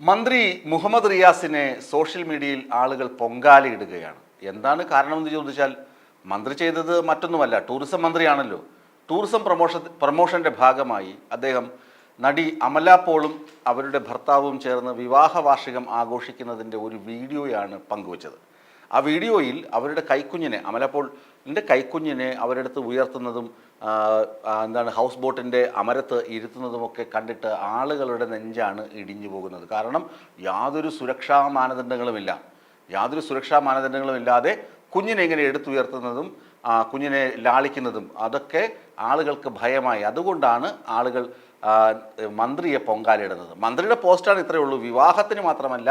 മന്ത്രി മുഹമ്മദ് റിയാസിനെ സോഷ്യൽ മീഡിയയിൽ ആളുകൾ പൊങ്കാലയിടുകയാണ്. എന്താണ് കാരണമെന്ന് ചോദിച്ചാൽ മന്ത്രി ചെയ്തത് മറ്റൊന്നുമല്ല ടൂറിസം മന്ത്രിയാണല്ലോ. ടൂറിസം പ്രൊമോഷൻ പ്രൊമോഷന്റെ ഭാഗമായി അദ്ദേഹം നടി അമല പോളും അവരുടെ ഭർത്താവും ചേർന്ന് വിവാഹ വാർഷികം ആഘോഷിക്കുന്നതിന്റെ ഒരു വീഡിയോയാണ് പങ്കുവച്ചത്. ആ വീഡിയോയിൽ അവരുടെ കൈക്കുഞ്ഞിനെ അമലപ്പോളിന്റെ കൈക്കുഞ്ഞിനെ അവരെടുത്ത് ഉയർത്തുന്നതും എന്താണ് ഹൗസ് ബോട്ടിന്റെ അമരത്ത് ഇരുത്തുന്നതുമൊക്കെ കണ്ടിട്ട് ആളുകളുടെ നെഞ്ചാണ് ഇടിഞ്ഞു പോകുന്നത്. കാരണം യാതൊരു സുരക്ഷാ മാനദണ്ഡങ്ങളുമില്ല. യാതൊരു സുരക്ഷാ മാനദണ്ഡങ്ങളും ഇല്ലാതെ കുഞ്ഞിനെ ഇങ്ങനെ എടുത്തുയർത്തുന്നതും കുഞ്ഞിനെ ലാളിക്കുന്നതും അതൊക്കെ ആളുകൾക്ക് ഭയമായി. അതുകൊണ്ടാണ് ആളുകൾ മന്ത്രിയെ പൊങ്കാലിടുന്നത് മന്ത്രിയുടെ പോസ്റ്റാണ് ഇത്രയേ ഉള്ളൂ. വിവാഹത്തിന് മാത്രമല്ല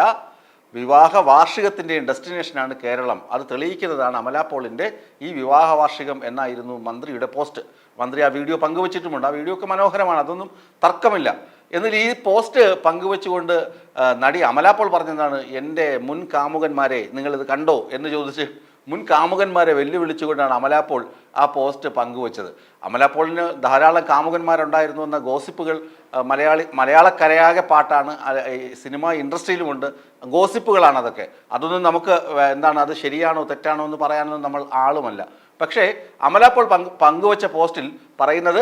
വിവാഹ വാർഷികത്തിന്റെയും ഡെസ്റ്റിനേഷനാണ് കേരളം. അത് തെളിയിക്കുന്നതാണ് അമല പോളിന്റെ ഈ വിവാഹ വാർഷികം എന്നായിരുന്നു മന്ത്രിയുടെ പോസ്റ്റ്. മന്ത്രി ആ വീഡിയോ പങ്കുവച്ചിട്ടുമുണ്ട്. ആ വീഡിയോ ഒക്കെ മനോഹരമാണ്. അതൊന്നും തർക്കമില്ല. എന്നാൽ ഈ പോസ്റ്റ് പങ്കുവെച്ചുകൊണ്ട് നടി അമല പോൾ പറഞ്ഞതാണ് എന്റെ മുൻ കാമുകന്മാരെ നിങ്ങളിത് കണ്ടോ? എന്ന് ചോദിച്ച് മുൻ കാമുകന്മാരെ വെല്ലുവിളിച്ചുകൊണ്ടാണ് അമലാപോൾ ആ പോസ്റ്റ് പങ്കുവച്ചത്. അമലാപ്പോളിന് ധാരാളം കാമുകന്മാരുണ്ടായിരുന്നു എന്ന ഗോസിപ്പുകൾ മലയാളി മലയാളക്കരയാകെ പാട്ടാണ് സിനിമ ഇൻഡസ്ട്രിയിലുമുണ്ട്. ഗോസിപ്പുകളാണ് അതൊക്കെ. അതൊന്നും നമുക്ക് എന്താണ് അത് ശരിയാണോ തെറ്റാണോ എന്ന് പറയാനൊന്നും നമ്മൾ ആളുമല്ല. പക്ഷേ അമലാപ്പോൾ പങ്ക് പങ്കുവച്ച പോസ്റ്റിൽ പറയുന്നത്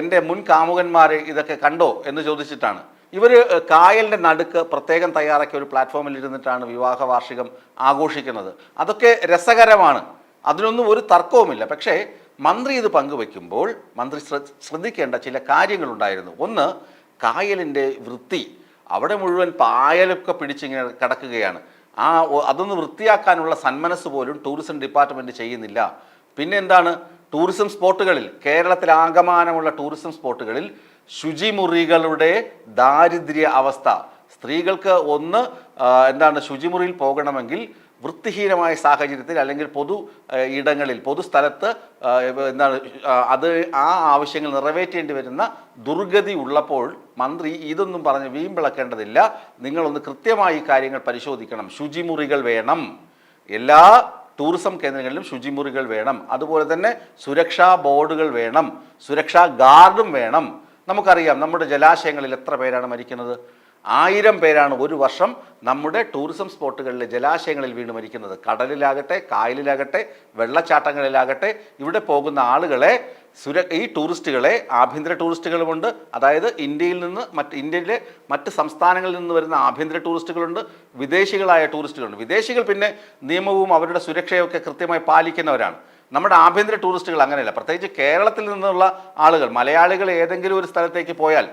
എന്റെ മുൻ കാമുകന്മാരെ ഇതൊക്കെ കണ്ടോ? എന്ന് ചോദിച്ചിട്ടാണ്. ഇവർ കായലിന്റെ നടുക്ക് പ്രത്യേകം തയ്യാറാക്കിയ ഒരു പ്ലാറ്റ്ഫോമിൽ ഇരുന്നിട്ടാണ് വിവാഹ വാർഷികം ആഘോഷിക്കുന്നത്. അതൊക്കെ രസകരമാണ്. അതിനൊന്നും ഒരു തർക്കവുമില്ല. പക്ഷേ മന്ത്രി ഇത് പങ്കുവെക്കുമ്പോൾ മന്ത്രി ശ്രദ്ധിക്കേണ്ട ചില കാര്യങ്ങളുണ്ടായിരുന്നു. ഒന്ന് കായലിന്റെ വൃത്തി. അവിടെ മുഴുവൻ പായലൊക്കെ പിടിച്ചിങ്ങനെ കിടക്കുകയാണ്. ആ അതൊന്ന് വൃത്തിയാക്കാനുള്ള സന്മനസ് പോലും ടൂറിസം ഡിപ്പാർട്ട്മെന്റ് ചെയ്യുന്നില്ല. പിന്നെ എന്താണ്? ടൂറിസം സ്പോട്ടുകളിൽ കേരളത്തിലാകമാനമുള്ള ടൂറിസം സ്പോട്ടുകളിൽ ശുചിമുറികളുടെ ദാരിദ്ര്യ അവസ്ഥ. സ്ത്രീകൾക്ക് ഒന്ന് എന്താണ് ശുചിമുറിയിൽ പോകണമെങ്കിൽ വൃത്തിഹീനമായ സാഹചര്യത്തിൽ അല്ലെങ്കിൽ പൊതു ഇടങ്ങളിൽ പൊതുസ്ഥലത്ത് എന്താണ് അത് ആ ആവശ്യങ്ങൾ നിറവേറ്റേണ്ടി വരുന്ന ദുർഗതി ഉള്ളപ്പോൾ മന്ത്രി ഇതൊന്നും പറഞ്ഞ് വീമ്പിളക്കേണ്ടതില്ല. നിങ്ങളൊന്ന് കൃത്യമായി കാര്യങ്ങൾ പരിശോധിക്കണം. ശുചിമുറികൾ വേണം. എല്ലാ ടൂറിസം കേന്ദ്രങ്ങളിലും ശുചിമുറികൾ വേണം. അതുപോലെ തന്നെ സുരക്ഷാ ബോർഡുകൾ വേണം. സുരക്ഷാ ഗാർഡും വേണം. നമുക്കറിയാം നമ്മുടെ ജലാശയങ്ങളിൽ എത്ര പേരാണ് മരിക്കുന്നത്. ആയിരം പേരാണ് ഒരു വർഷം നമ്മുടെ ടൂറിസം സ്പോട്ടുകളിലെ ജലാശയങ്ങളിൽ വീണ് മരിക്കുന്നത്. കടലിലാകട്ടെ കായലിലാകട്ടെ വെള്ളച്ചാട്ടങ്ങളിലാകട്ടെ ഇവിടെ പോകുന്ന ആളുകളെ സുര ഈ ടൂറിസ്റ്റുകളെ ആഭ്യന്തര ടൂറിസ്റ്റുകളുമുണ്ട്. അതായത് ഇന്ത്യയിൽ നിന്ന് മറ്റ് ഇന്ത്യയിലെ മറ്റ് സംസ്ഥാനങ്ങളിൽ നിന്ന് വരുന്ന ആഭ്യന്തര ടൂറിസ്റ്റുകളുണ്ട് വിദേശികളായ ടൂറിസ്റ്റുകളുണ്ട്. വിദേശികൾ പിന്നെ നിയമവും അവരുടെ സുരക്ഷയൊക്കെ കൃത്യമായി പാലിക്കുന്നവരാണ്. നമ്മുടെ ആഭ്യന്തര ടൂറിസ്റ്റുകൾ അങ്ങനെയല്ല. പ്രത്യേകിച്ച് കേരളത്തിൽ നിന്നുള്ള ആളുകൾ മലയാളികൾ ഏതെങ്കിലും ഒരു സ്ഥലത്തേക്ക് പോയാൽ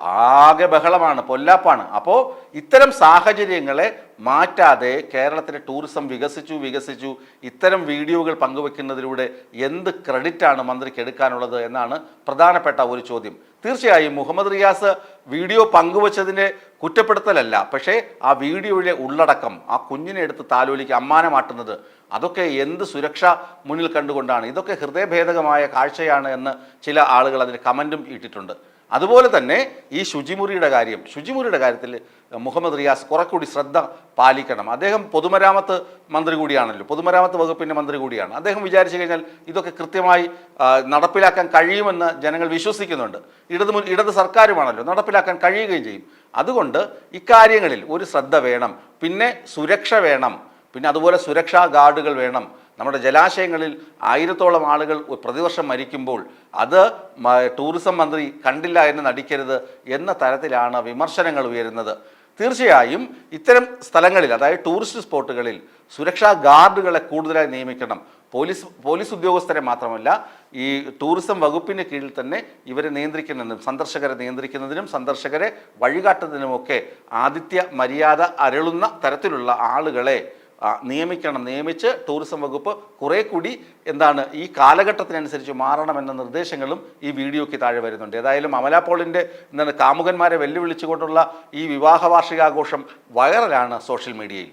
ആകെ ബഹളമാണ് പൊല്ലാപ്പാണ്. അപ്പോൾ ഇത്തരം സാഹചര്യങ്ങളെ മാറ്റാതെ കേരളത്തിലെ ടൂറിസം വികസിച്ചു വികസിച്ചു ഇത്തരം വീഡിയോകൾ പങ്കുവെക്കുന്നതിലൂടെ എന്ത് ക്രെഡിറ്റാണ് മന്ത്രിക്ക് എടുക്കാനുള്ളത് എന്നാണ് പ്രധാനപ്പെട്ട ഒരു ചോദ്യം. തീർച്ചയായും മുഹമ്മദ് റിയാസ് വീഡിയോ പങ്കുവച്ചതിന്റെ കുറ്റപ്പെടുത്തലല്ല പക്ഷേ ആ വീഡിയോയിലെ ഉള്ളടക്കം ആ കുഞ്ഞിനെ എടുത്ത് താലോലിക്ക് അമ്മാനമാട്ടുന്നത് അതൊക്കെ എന്ത് സുരക്ഷ മുന്നിൽ കണ്ടുകൊണ്ടാണ്? ഇതൊക്കെ ഹൃദയഭേദകമായ കാഴ്ചയാണ് എന്ന് ചില ആളുകൾ അതിന് കമന്റും ഇട്ടിട്ടുണ്ട്. അതുപോലെ തന്നെ ഈ ശുചിമുറിയുടെ കാര്യം ശുചിമുറിയുടെ കാര്യത്തിൽ മുഹമ്മദ് റിയാസ് കുറെക്കൂടി ശ്രദ്ധ പാലിക്കണം. അദ്ദേഹം പൊതുമരാമത്ത് മന്ത്രി കൂടിയാണല്ലോ പൊതുമരാമത്ത് വകുപ്പിന്റെ മന്ത്രി കൂടിയാണ്. അദ്ദേഹം വിചാരിച്ചു കഴിഞ്ഞാൽ ഇതൊക്കെ കൃത്യമായി നടപ്പിലാക്കാൻ കഴിയുമെന്ന് ജനങ്ങൾ വിശ്വസിക്കുന്നുണ്ട്. ഇടത് ഇടത് സർക്കാരുമാണല്ലോ നടപ്പിലാക്കാൻ കഴിയുകയും ചെയ്യും. അതുകൊണ്ട് ഇക്കാര്യങ്ങളിൽ ഒരു ശ്രദ്ധ വേണം. പിന്നെ സുരക്ഷ വേണം. പിന്നെ അതുപോലെ സുരക്ഷാ ഗാർഡുകൾ വേണം. നമ്മുടെ ജലാശയങ്ങളിൽ ആയിരത്തോളം ആളുകൾ പ്രതിവർഷം മരിക്കുമ്പോൾ അത് ടൂറിസം മന്ത്രി കണ്ടില്ല എന്ന് നടിക്കരുത് എന്ന തരത്തിലാണ് വിമർശനങ്ങൾ ഉയരുന്നത്. തീർച്ചയായും ഇത്തരം സ്ഥലങ്ങളിൽ അതായത് ടൂറിസ്റ്റ് സ്പോട്ടുകളിൽ സുരക്ഷാ ഗാർഡുകളെ കൂടുതലായി നിയമിക്കണം. പോലീസ് പോലീസ് ഉദ്യോഗസ്ഥരെ മാത്രമല്ല ഈ ടൂറിസം വകുപ്പിന് കീഴിൽ തന്നെ ഇവരെ നിയന്ത്രിക്കുന്നതിനും സന്ദർശകരെ നിയന്ത്രിക്കുന്നതിനും സന്ദർശകരെ വഴികാട്ടുന്നതിനുമൊക്കെ ആദിത്യ മര്യാദ അരളുന്ന തരത്തിലുള്ള ആളുകളെ നിയമിക്കണം. നിയമിച്ച് ടൂറിസം വകുപ്പ് കുറെ കൂടി എന്താണ് ഈ കാലഘട്ടത്തിനനുസരിച്ച് മാറണമെന്ന നിർദ്ദേശങ്ങളും ഈ വീഡിയോയ്ക്ക് താഴെ വരുന്നുണ്ട്. ഏതായാലും അമല പോളിന്റെ എന്താണ് കാമുകന്മാരെ വെല്ലുവിളിച്ചുകൊണ്ടുള്ള ഈ വിവാഹ വാർഷികാഘോഷം വൈറലാണ് സോഷ്യൽ മീഡിയയിൽ.